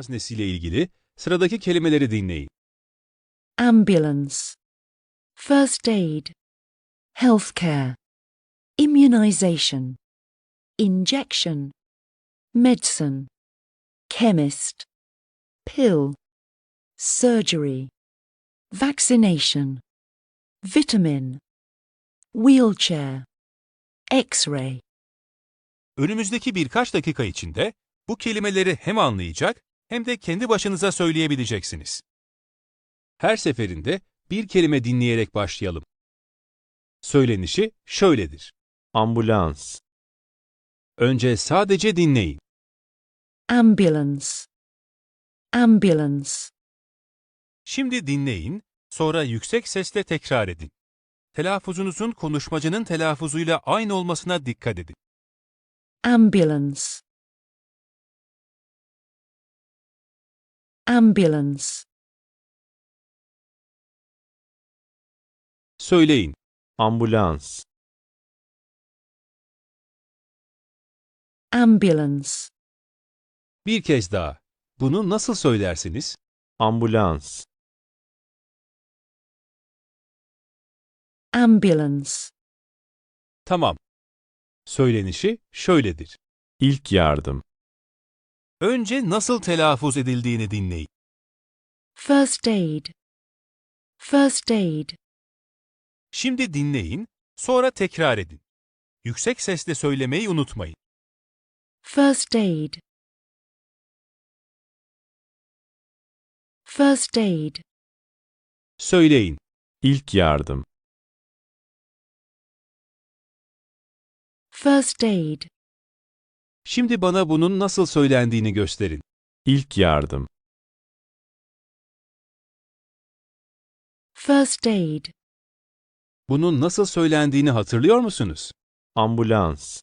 haznesiyle ilgili sıradaki kelimeleri dinleyin. ambulance, first aid, healthcare, immunization, injection, medicine, chemist, pill, surgery, vaccination, vitamin, wheelchair, x-ray. Önümüzdeki birkaç dakika içinde bu kelimeleri hem anlayacak hem de kendi başınıza söyleyebileceksiniz. Her seferinde bir kelime dinleyerek başlayalım. Söylenişi şöyledir. ambulans, Önce sadece dinleyin. ambulance, ambulance, Şimdi dinleyin, sonra yüksek sesle tekrar edin. Telaffuzunuzun konuşmacının telaffuzuyla aynı olmasına dikkat edin. ambulance, ambulance, Söyleyin. ambulans, ambulance, Bir kez daha. Bunu nasıl söylersiniz? ambulans, ambulance, Tamam. Söylenişi şöyledir. ilk yardım, Önce nasıl telaffuz edildiğini dinleyin. first aid, first aid, Şimdi dinleyin, sonra tekrar edin. Yüksek sesle söylemeyi unutmayın. first aid, first aid, Söyleyin. ilk yardım, first aid, Şimdi bana bunun nasıl söylendiğini gösterin. ilk yardım, first aid, Bunun nasıl söylendiğini hatırlıyor musunuz? ambulans,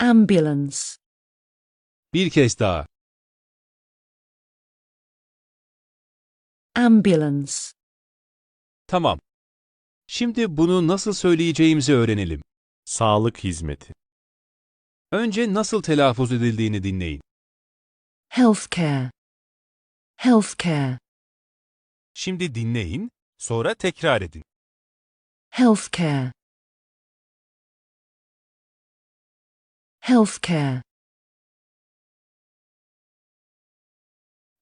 ambulance, Bir kez daha. ambulance, Tamam. Şimdi bunu nasıl söyleyeceğimizi öğrenelim. Sağlık hizmeti, Önce nasıl telaffuz edildiğini dinleyin. healthcare, healthcare, Şimdi dinleyin, sonra tekrar edin. healthcare, healthcare,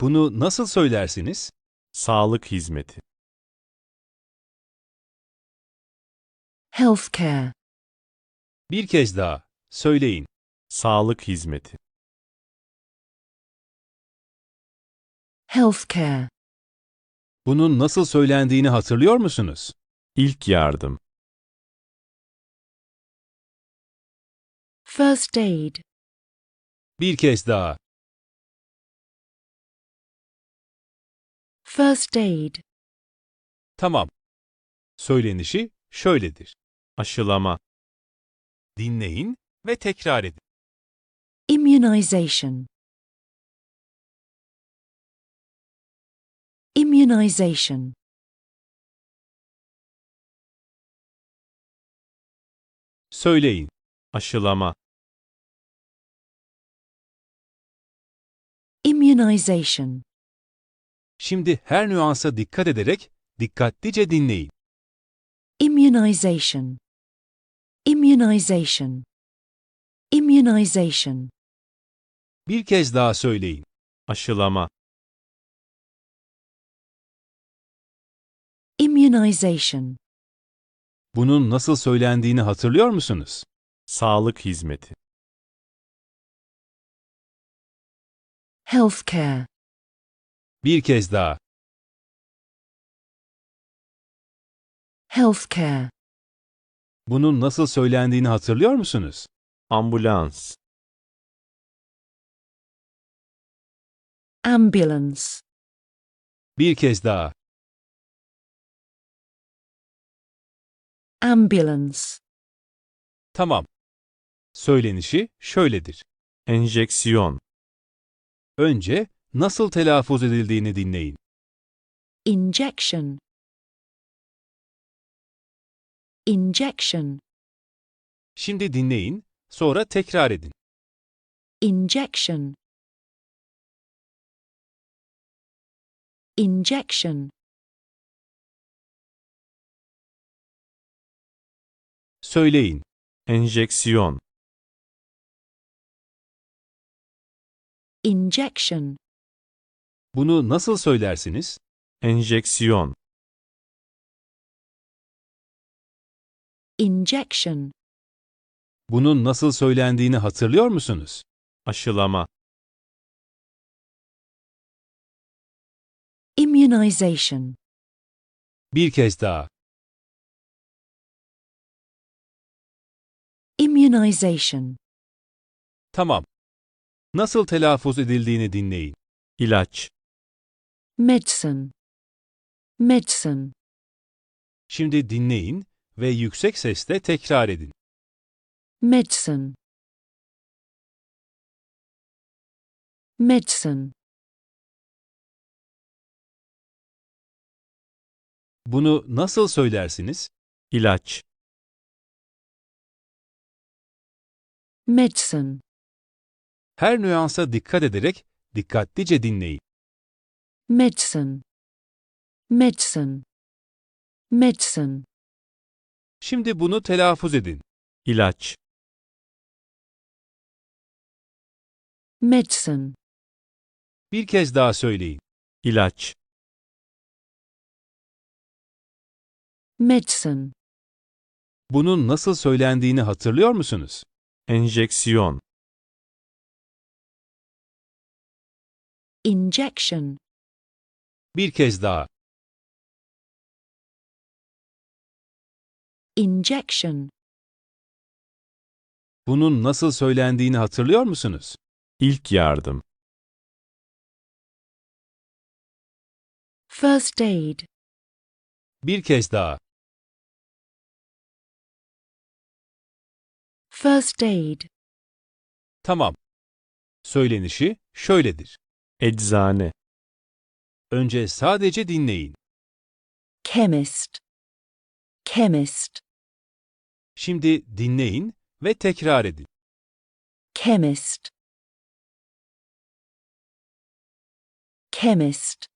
Bunu nasıl söylersiniz? sağlık hizmeti, healthcare, Bir kez daha. Söyleyin. sağlık hizmeti, healthcare, Bunun nasıl söylendiğini hatırlıyor musunuz? ilk yardım, first aid, Bir kez daha. first aid, Tamam. Söylenişi şöyledir. aşılama, Dinleyin ve tekrar edin. immunization, immunization, Söyleyin. aşılama, immunization, Şimdi her nüansa dikkat ederek dikkatlice dinleyin. immunization, immunization, immunization, Bir kez daha söyleyin. aşılama, immunization, Bunun nasıl söylendiğini hatırlıyor musunuz? sağlık hizmeti, healthcare, Bir kez daha. healthcare, Bunun nasıl söylendiğini hatırlıyor musunuz? ambulans, ambulance, Bir kez daha. ambulance, Tamam. Söylenişi şöyledir. enjeksiyon, Önce nasıl telaffuz edildiğini dinleyin. injection, injection, Şimdi dinleyin, sonra tekrar edin. Injection. Injection. Söyleyin. enjeksiyon, Injection. Bunu nasıl söylersiniz? enjeksiyon, Injection. Bunun nasıl söylendiğini hatırlıyor musunuz? aşılama, Immunization. Bir kez daha. Immunization. Tamam. Nasıl telaffuz edildiğini dinleyin. ilaç, Medicine. Medicine. Şimdi dinleyin ve yüksek sesle tekrar edin. Medicine. Medicine. Bunu nasıl söylersiniz? ilaç, Medicine. Her nüansa dikkat ederek dikkatlice dinleyin. Medicine. Medicine. Medicine. Şimdi bunu telaffuz edin. ilaç, Medicine. Bir kez daha söyleyin. ilaç, Medicine. Bunun nasıl söylendiğini hatırlıyor musunuz? enjeksiyon, Injection. Bir kez daha. Injection. Bunun nasıl söylendiğini hatırlıyor musunuz? ilk yardım, First aid. Bir kez daha. First aid. Tamam. Söylenişi şöyledir. eczane, Önce sadece dinleyin. Chemist. Chemist. Şimdi dinleyin ve tekrar edin. Chemist. Chemist.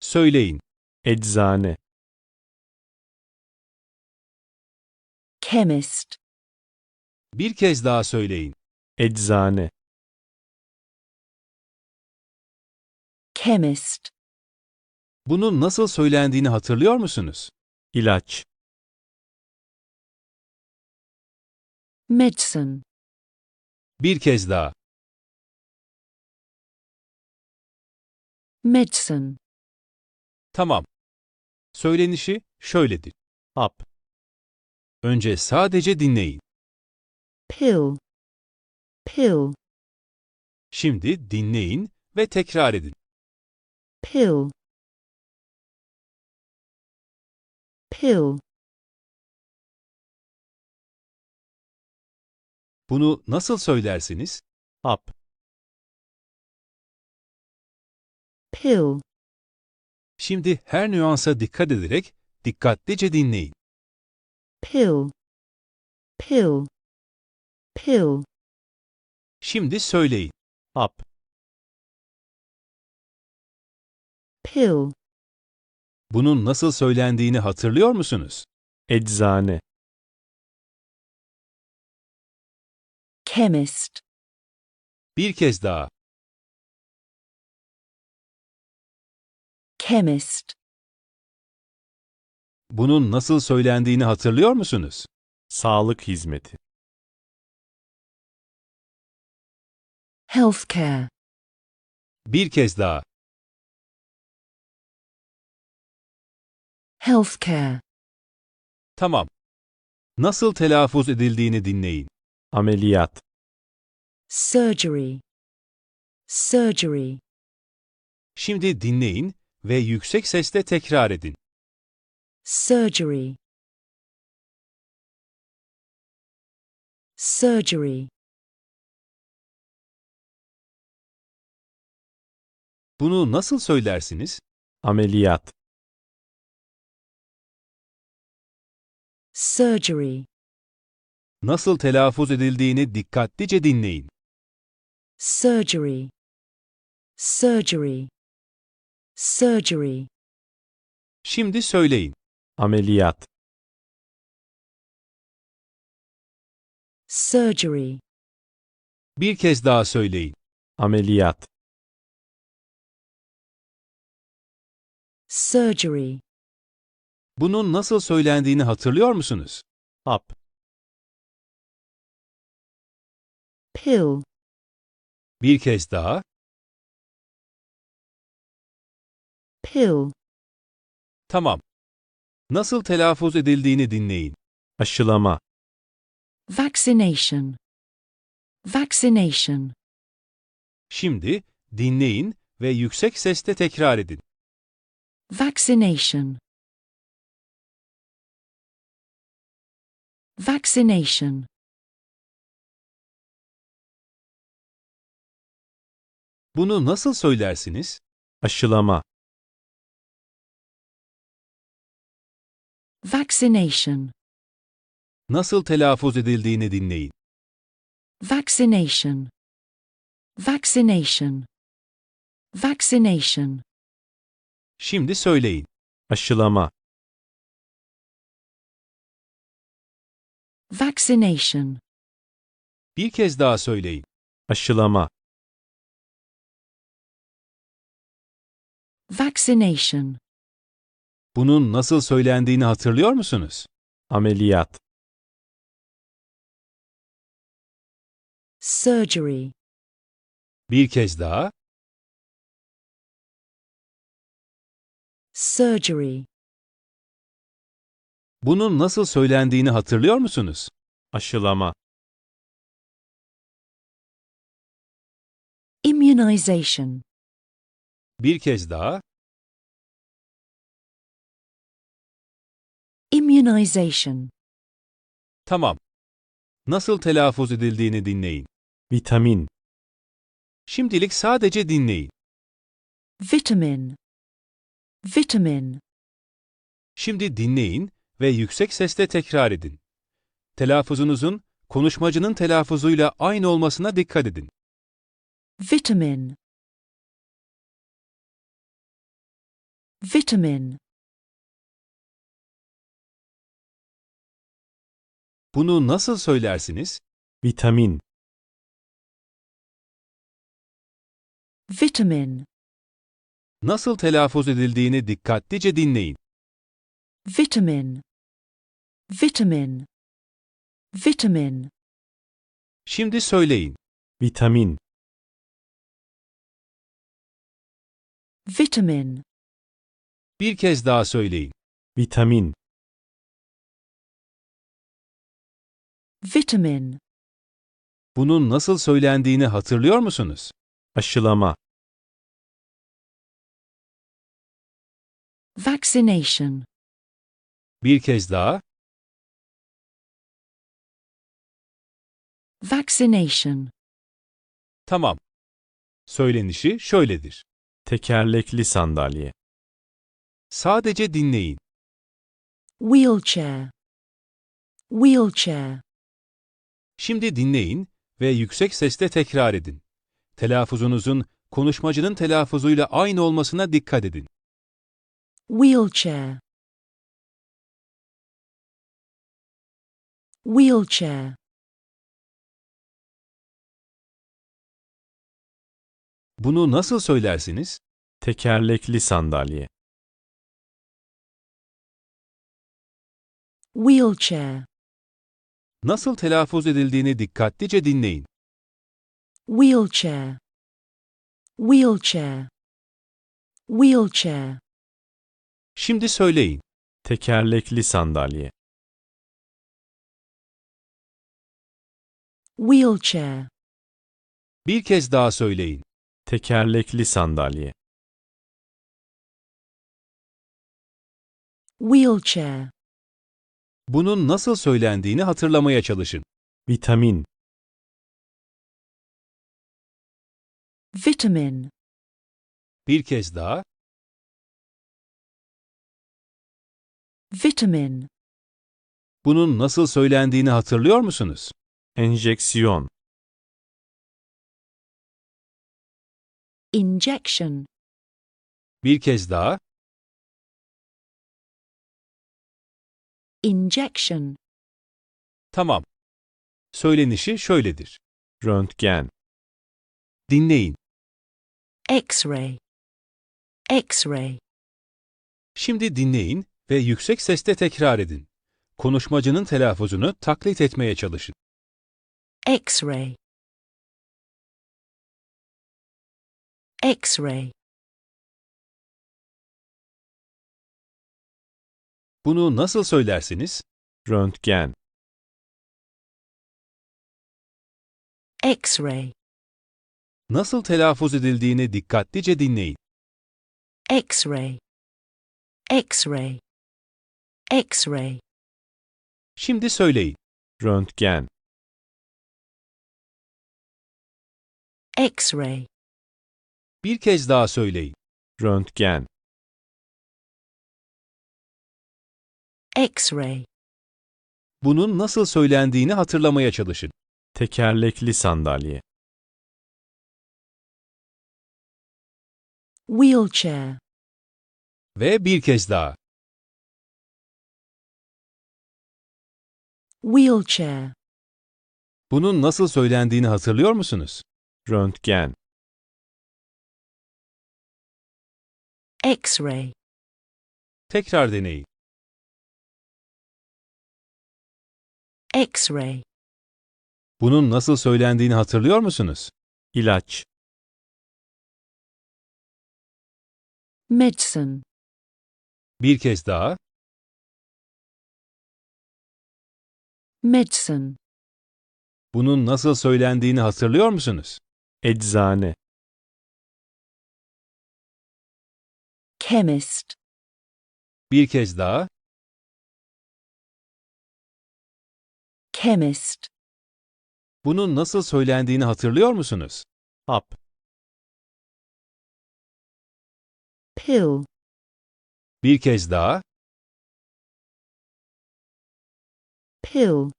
Söyleyin. eczane, Chemist. Bir kez daha söyleyin. eczane, Chemist. Bunun nasıl söylendiğini hatırlıyor musunuz? ilaç, Medicine. Bir kez daha. Medicine. Tamam. Söylenişi şöyledir. hap, Önce sadece dinleyin. Pill. Pill. Şimdi dinleyin ve tekrar edin. Pill. Pill. Bunu nasıl söylersiniz? hap, Pill. Şimdi her nüansa dikkat ederek dikkatlice dinleyin. Pill. Pill. Pill. Şimdi söyleyin. hap, Pill. Bunun nasıl söylendiğini hatırlıyor musunuz? eczane, Chemist. Bir kez daha. Chemist. Bunun nasıl söylendiğini hatırlıyor musunuz? sağlık hizmeti, Healthcare. Bir kez daha. Healthcare. Tamam. Nasıl telaffuz edildiğini dinleyin. ameliyat, Surgery. Surgery. Şimdi dinleyin ve yüksek sesle tekrar edin. Surgery. Surgery. Bunu nasıl söylersiniz? ameliyat, Surgery. Nasıl telaffuz edildiğini dikkatlice dinleyin. surgery, surgery, surgery, Şimdi söyleyin. Ameliyat. surgery, Bir kez daha söyleyin. Ameliyat. surgery, Bunun nasıl söylendiğini hatırlıyor musunuz? Hap. pill, Bir kez daha. pill, Tamam. Nasıl telaffuz edildiğini dinleyin. Aşılama. vaccination, vaccination, Şimdi dinleyin ve yüksek sesle tekrar edin. vaccination, vaccination, Bunu nasıl söylersiniz? Aşılama. vaccination, Nasıl telaffuz edildiğini dinleyin. vaccination, vaccination, vaccination, Şimdi söyleyin. Aşılama. Vaccination, Bir kez daha söyleyin. Aşılama. vaccination, Bunun nasıl söylendiğini hatırlıyor musunuz? Ameliyat. surgery, Bir kez daha. surgery, Bunun nasıl söylendiğini hatırlıyor musunuz? Aşılama. immunization, Bir kez daha. immunization, Tamam. Nasıl telaffuz edildiğini dinleyin. Vitamin. Şimdilik sadece dinleyin. vitamin, vitamin, Şimdi dinleyin ve yüksek sesle tekrar edin. Telaffuzunuzun konuşmacının telaffuzuyla aynı olmasına dikkat edin. vitamin, vitamin, Bunu nasıl söylersiniz? Vitamin. vitamin, Nasıl telaffuz edildiğini dikkatlice dinleyin. vitamin, vitamin, vitamin, Şimdi söyleyin. Vitamin. vitamin, Bir kez daha söyleyin. Vitamin. vitamin, Bunun nasıl söylendiğini hatırlıyor musunuz? Aşılama. vaccination, Bir kez daha. Vaccination, Tamam. Söylenişi şöyledir. Tekerlekli sandalye. Sadece dinleyin. wheelchair, wheelchair, Şimdi dinleyin ve yüksek sesle tekrar edin. Telaffuzunuzun konuşmacının telaffuzuyla aynı olmasına dikkat edin. wheelchair, wheelchair, Bunu nasıl söylersiniz? Tekerlekli sandalye. wheelchair, Nasıl telaffuz edildiğini dikkatlice dinleyin. wheelchair, wheelchair, wheelchair, Şimdi söyleyin. Tekerlekli sandalye. wheelchair, Bir kez daha söyleyin. Tekerlekli sandalye. wheelchair, Bunun nasıl söylendiğini hatırlamaya çalışın. Vitamin. vitamin, Bir kez daha. vitamin, Bunun nasıl söylendiğini hatırlıyor musunuz? enjeksiyon, injection, Bir kez daha. injection, Tamam. Söylenişi şöyledir. röntgen, Dinleyin. X-ray, X-ray, Şimdi dinleyin ve yüksek sesle tekrar edin. Konuşmacının telaffuzunu taklit etmeye çalışın. X-ray, X-ray, Bunu nasıl söylersiniz? röntgen, X-ray, Nasıl telaffuz edildiğini dikkatlice dinleyin. X-ray, X-ray, X-ray, Şimdi söyleyin. röntgen, X-ray, Bir kez daha söyleyin. röntgen, X-ray, Bunun nasıl söylendiğini hatırlamaya çalışın. tekerlekli sandalye, wheelchair, Ve bir kez daha. wheelchair, Bunun nasıl söylendiğini hatırlıyor musunuz? röntgen, X-ray, Tekrar deneyin. X-ray, Bunun nasıl söylendiğini hatırlıyor musunuz? ilaç, medicine, Bir kez daha. medicine, Bunun nasıl söylendiğini hatırlıyor musunuz? eczane, chemist, Bir kez daha. chemist, Bunun nasıl söylendiğini hatırlıyor musunuz? hap, pill, Bir kez daha. pill,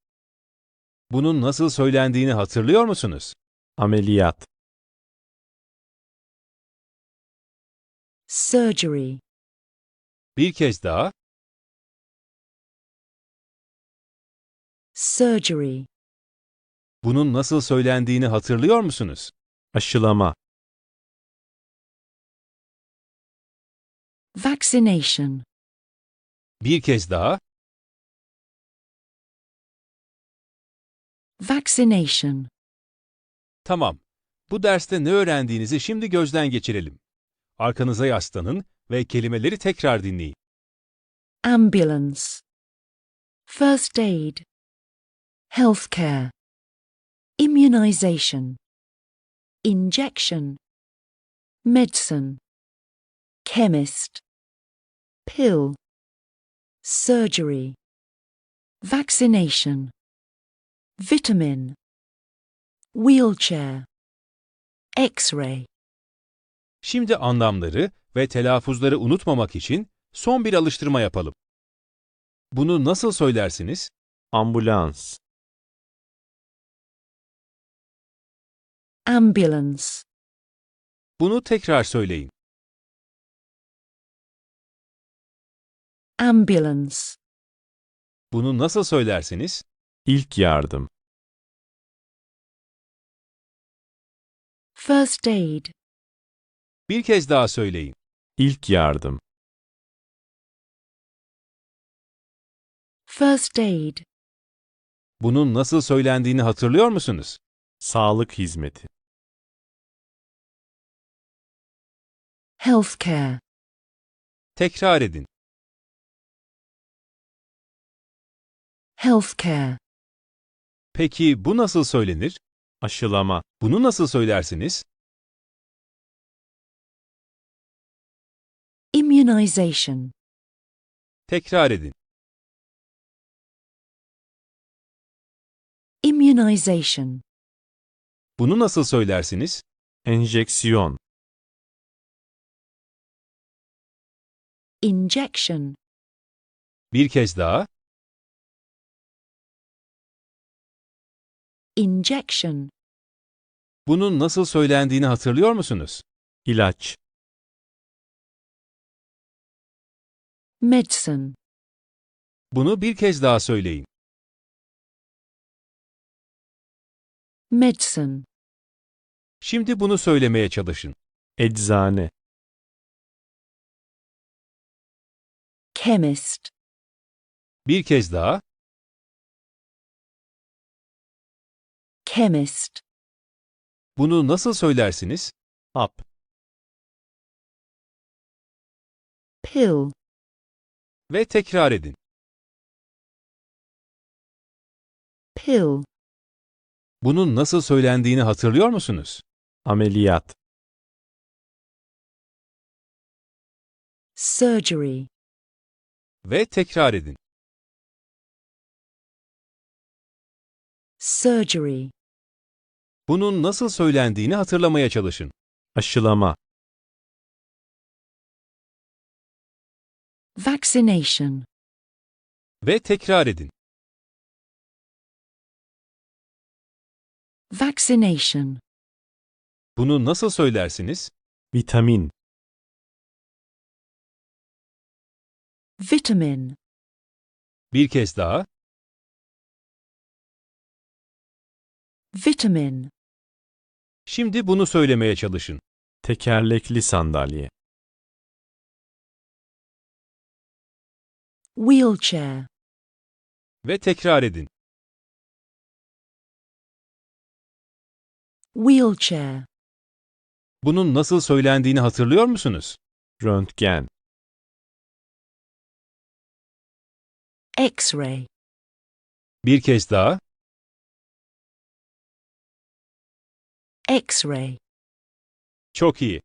Bunun nasıl söylendiğini hatırlıyor musunuz? ameliyat, surgery, Bir kez daha. surgery, Bunun nasıl söylendiğini hatırlıyor musunuz? aşılama, vaccination, Bir kez daha. vaccination, Tamam. Bu derste ne öğrendiğinizi şimdi gözden geçirelim. Arkanıza yaslanın ve kelimeleri tekrar dinleyin. ambulance, first aid, healthcare, immunization, injection, medicine, chemist, pill, surgery, vaccination, vitamin, wheelchair, x-ray. Şimdi anlamları ve telaffuzları unutmamak için son bir alıştırma yapalım. Bunu nasıl söylersiniz? ambulans, ambulance, Bunu tekrar söyleyin. ambulance, Bunu nasıl söylersiniz? ilk yardım, first aid, Bir kez daha söyleyin. ilk yardım, first aid, Bunun nasıl söylendiğini hatırlıyor musunuz? sağlık hizmeti, healthcare, Tekrar edin. healthcare, Peki bu nasıl söylenir? aşılama, Bunu nasıl söylersiniz? İmmunization, Tekrar edin. immunization, Bunu nasıl söylersiniz? enjeksiyon, injection, Bir kez daha. Injection. Bunun nasıl söylendiğini hatırlıyor musunuz? ilaç, Medicine. Bunu bir kez daha söyleyin. Medicine. Şimdi bunu söylemeye çalışın. eczane, Chemist. Bir kez daha. Chemist. Bunu nasıl söylersiniz? hap, Pill. Ve tekrar edin. Pill. Bunun nasıl söylendiğini hatırlıyor musunuz? ameliyat, Surgery. Ve tekrar edin. Surgery. Bunun nasıl söylendiğini hatırlamaya çalışın. aşılama, Vaccination. Ve tekrar edin. Vaccination. Bunu nasıl söylersiniz? vitamin, Vitamin. Bir kez daha. Vitamin. Şimdi bunu söylemeye çalışın. tekerlekli sandalye, Wheelchair. Ve tekrar edin. Wheelchair. Bunun nasıl söylendiğini hatırlıyor musunuz? röntgen, X-ray. Bir kez daha. X-ray. Çok iyi.